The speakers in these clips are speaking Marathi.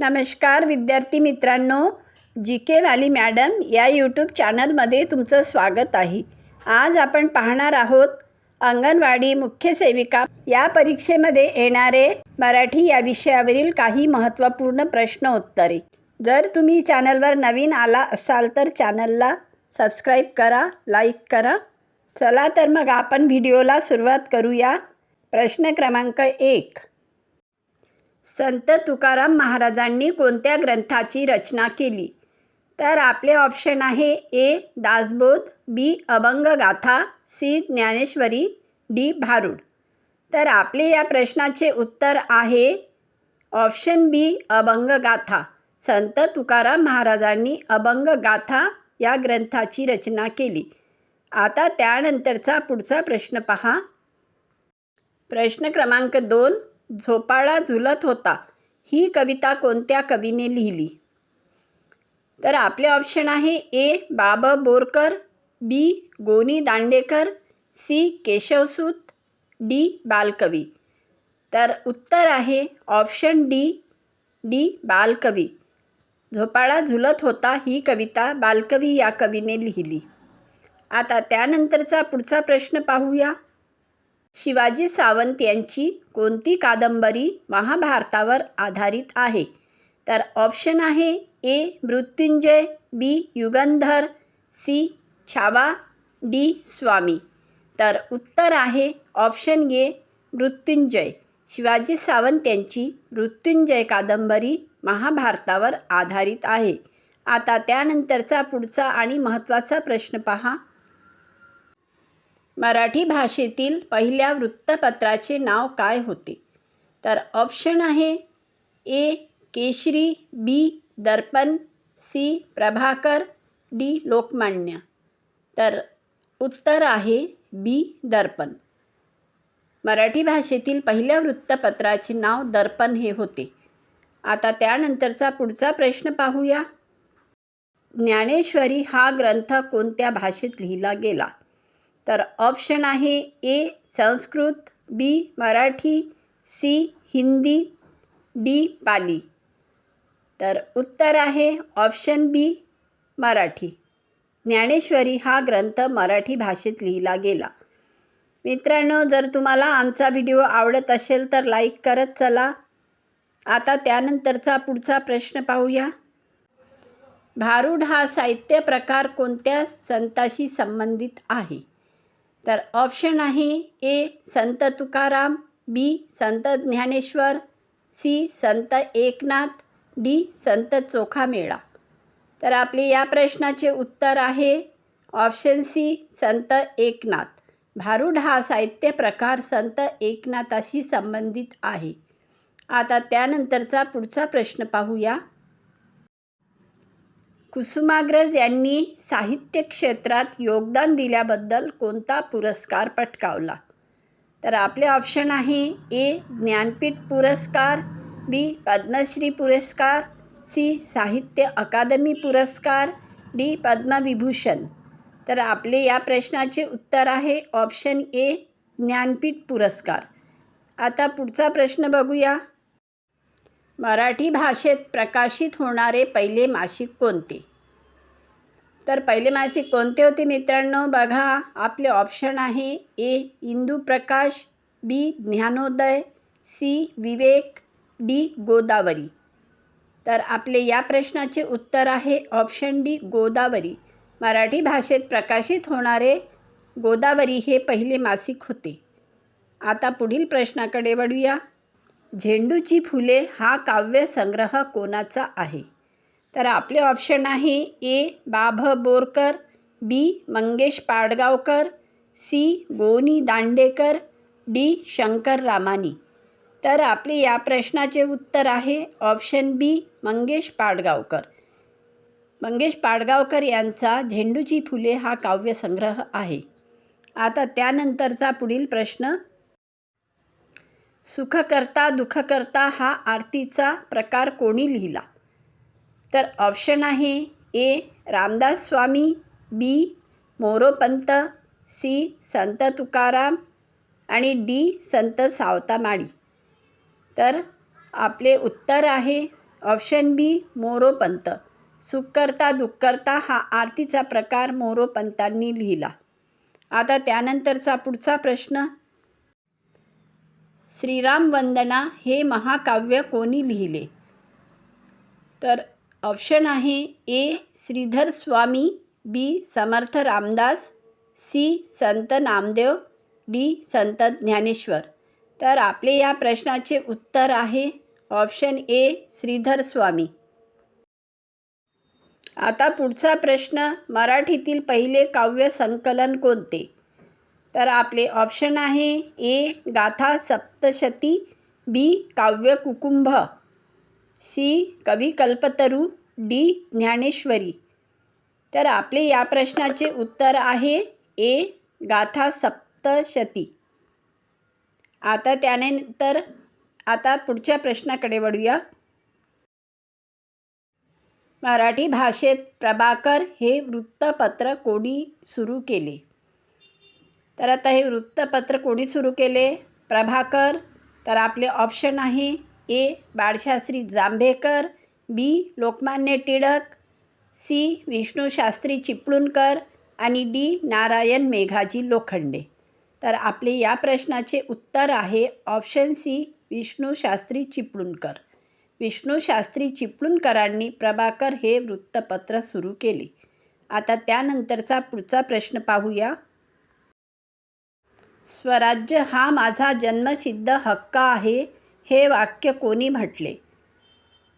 नमस्कार विद्यार्थी मित्रांनो. जी के वाली मॅडम या यूट्यूब चॅनलमध्ये तुमचं स्वागत आहे. आज आपण पाहणार आहोत अंगणवाडी मुख्य सेविका या परीक्षेमध्ये येणारे मराठी या विषयावरील काही महत्त्वपूर्ण प्रश्न उत्तरे जर तुम्ही चॅनलवर नवीन आला असाल तर चॅनलला सबस्क्राईब करा लाईक करा. चला तर मग आपण व्हिडिओला सुरुवात करूया. प्रश्न क्रमांक एक. संत तुकाराम महाराजांनी कोणत्या ग्रंथाची रचना केली? तर आपले ऑप्शन आहे A Dasbodh B Abhanggatha C Dnyaneshwari D Bharud. तर आपले या प्रश्नाचे उत्तर आहे ऑप्शन बी अभंगगाथा. संत तुकाराम महाराजांनी अभंगगाथा या ग्रंथाची रचना केली. आता त्यानंतरचा पुढचा प्रश्न पहा. प्रश्न क्रमांक दोन झोपाळा झुलत होता. ही कविता कोणत्या कवीने लिहिली? तर आपले ऑप्शन आहे ए बाब बोरकर बी गोनी दांडेकर सी केशवसूत डी बालकवी. तर उत्तर आहे ऑप्शन डी डी बालकवी. झोपाळा झुलत होता ही कविता बालकवी या कवीने लिहिली. आता त्यानंतरचा पुढचा प्रश्न पाहूया. शिवाजी सावंत यांची कोणती कादंबरी महाभारतावर आधारित आहे? तर ऑप्शन आहे A Mrityunjay B Yugandhar C Chhava D Swami. तर उत्तर आहे ऑप्शन ए मृत्युंजय. शिवाजी सावंत यांची मृत्युंजय कादंबरी महाभारतावर आधारित आहे. आता त्यानंतरचा पुढचा आणि महत्त्वाचा प्रश्न पहा. मराठी भाषेतील पहिल्या वृत्तपत्राचे नाव काय होते? तर ऑप्शन आहे A Kesari B Darpan C Prabhakar D Lokmanya. तर उत्तर आहे बी दर्पण. मराठी भाषेतील पहिल्या वृत्तपत्राचे नाव दर्पण हे होते. आता त्यानंतरचा पुढचा प्रश्न पाहूया. ज्ञानेश्वरी हा ग्रंथ कोणत्या भाषेत लिहिला गेला? तर ऑप्शन आहे A Sanskrit B Marathi C Hindi D Pali तर उत्तर आहे ऑप्शन बी मराठी. ज्ञानेश्वरी हा ग्रंथ मराठी भाषेत लिहिला गेला. मित्रांनो जर तुम्हाला आमचा व्हिडिओ आवडत असेल तर लाईक करत चला. आता त्यानंतरचा पुढचा प्रश्न पाहूया. भारूड हा साहित्य प्रकार कोणत्या संताशी संबंधित आहे? तर ऑप्शन आहे ए संत तुकाराम बी संत ज्ञानेश्वर सी संत एकनाथ डी संत चोखामेळा. तर आपले या प्रश्नाचे उत्तर आहे ऑप्शन सी संत एकनाथ. भारूड हा साहित्य प्रकार संत एकनाथाशी संबंधित आहे. आता त्यानंतरचा पुढचा प्रश्न पाहूया. कुसुमाग्रज यांनी साहित्य क्षेत्रात योगदान दिल्याबद्दल कोणता पुरस्कार पटकावला? तर आपले ऑप्शन आहे ए ज्ञानपीठ पुरस्कार बी पद्मश्री पुरस्कार सी साहित्य अकादमी पुरस्कार डी पद्मविभूषण. तर आपले या प्रश्नाचे उत्तर आहे ऑप्शन ए ज्ञानपीठ पुरस्कार. आता पुढचा प्रश्न बघूया. मराठी भाषेत प्रकाशित होणारे पहिले मासिक कोणते? तर पहिले मासिक कोणते होते मित्रांनो? बघा आपले ऑप्शन आहे A Indu Prakash B Dnyanoday C Vivek D Godavari. तर आपले या प्रश्नाचे उत्तर आहे ऑप्शन डी गोदावरी. मराठी भाषेत प्रकाशित होणारे गोदावरी हे पहिले मासिक होते. आता पुढील प्रश्नाकडे वळूया. झेंडूची फुले हा काव्यसंग्रह कोणाचा आहे? तर आपले ऑप्शन आहे A Ba Bha Borkar B Mangesh Padgaonkar C Go Ni Dandekar D Shankar Ramani. तर आपले या प्रश्नाचे उत्तर आहे ऑप्शन बी मंगेश पाडगावकर. मंगेश पाडगावकर यांचा झेंडूची फुले हा काव्यसंग्रह आहे. आता त्यानंतरचा पुढील प्रश्न सुखकर्ता दुःखकर्ता हा आरतीचा प्रकार कोणी लिहिला? तर ऑप्शन आहे A Ramdas Swami B Moropant C Sant Tukaram आणि डी संत सावतामाळी तर आपले उत्तर आहे ऑप्शन बी मोरोपंत. सुखकर्ता दुःखकर्ता हा आरतीचा प्रकार मोरोपंतांनी लिहिला. आता त्यानंतरचा पुढचा प्रश्न. श्रीराम वंदना हे महाकाव्य कोणी लिहिले? तर ऑप्शन आहे A Shridhar Swami B Samarth Ramdas C Sant Namdev D संत ज्ञानेश्वर. तर आपले या प्रश्नाचे उत्तर आहे ऑप्शन ए श्रीधर स्वामी. आता पुढचा प्रश्न मराठीतील पहिले काव्य संकलन कोणते? तर आपले ऑप्शन आहे ए गाथा सप्तशती बी काव्य कुकुंभ. सी कवी कल्पतरू डी ज्ञानेश्वरी. तर आपले या प्रश्नाचे उत्तर आहे ए गाथा सप्तशती. आता त्यानंतर आता पुढच्या प्रश्नाकडे वळूया. मराठी भाषेत प्रभाकर हे वृत्तपत्र कोणी सुरू केले? तर आता हे वृत्तपत्र कोणी सुरू केले? प्रभाकर. तर आपले ऑप्शन आहे A. Balshastri Jambhekar B. Lokmanya Tilak C. Vishnushastri Chiplunkar आणि डी. नारायण मेघाजी लोखंडे. तर आपले या प्रश्नाचे उत्तर आहे ऑप्शन सी. विष्णूशास्त्री चिपळूणकर. विष्णूशास्त्री चिपळूणकरांनी प्रभाकर हे वृत्तपत्र सुरू केले. आता त्यानंतरचा पुढचा प्रश्न पाहूया. स्वराज्य हा माझा जन्मसिद्ध हक्क आहे हे वाक्य कोणी म्हटले?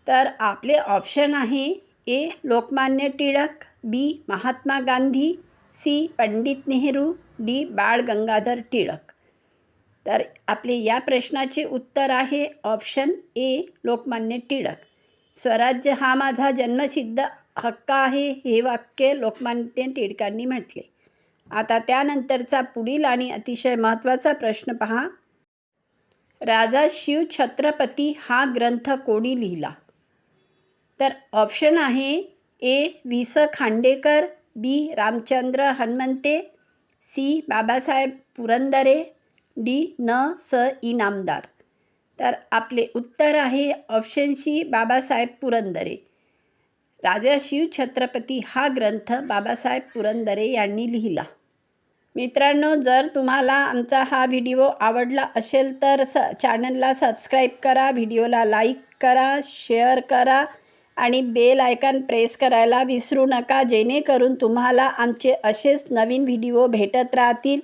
तर आपले ऑप्शन आहे A Lokmanya Tilak B Mahatma Gandhi C Pandit Nehru D Bal Gangadhar Tilak. तर आपले या प्रश्नाचे उत्तर आहे ऑप्शन ए लोकमान्य टिळक. स्वराज्य हा माझा जन्मसिद्ध हक्क आहे हे वाक्य लोकमान्य टिळकांनी म्हटले. आता त्यानंतरचा पुढील आणि अतिशय महत्त्वाचा प्रश्न पहा. राजा शिव छत्रपती हा ग्रंथ कोणी लिहिला? तर ऑप्शन आहे A. Vi Sa. Khandekar B. Ramchandra Hanumante C. Babasaheb Purandare D. Na. Sa. Inamdar. तर आपले उत्तर आहे ऑप्शन सी बाबासाहेब पुरंदरे. राजा शिव छत्रपती हा ग्रंथ बाबासाहेब पुरंदरे यांनी लिहिला. मित्रांनो जर तुम्हाला आमचा हा व्हिडिओ आवडला असेल तर स चॅनलला सबस्क्राईब करा व्हिडिओला लाईक करा शेअर करा आणि बेल आयकॉन प्रेस करायला विसरू नका. जेणेकरून तुम्हाला आमचे असेच नवीन व्हिडिओ भेटत राहतील.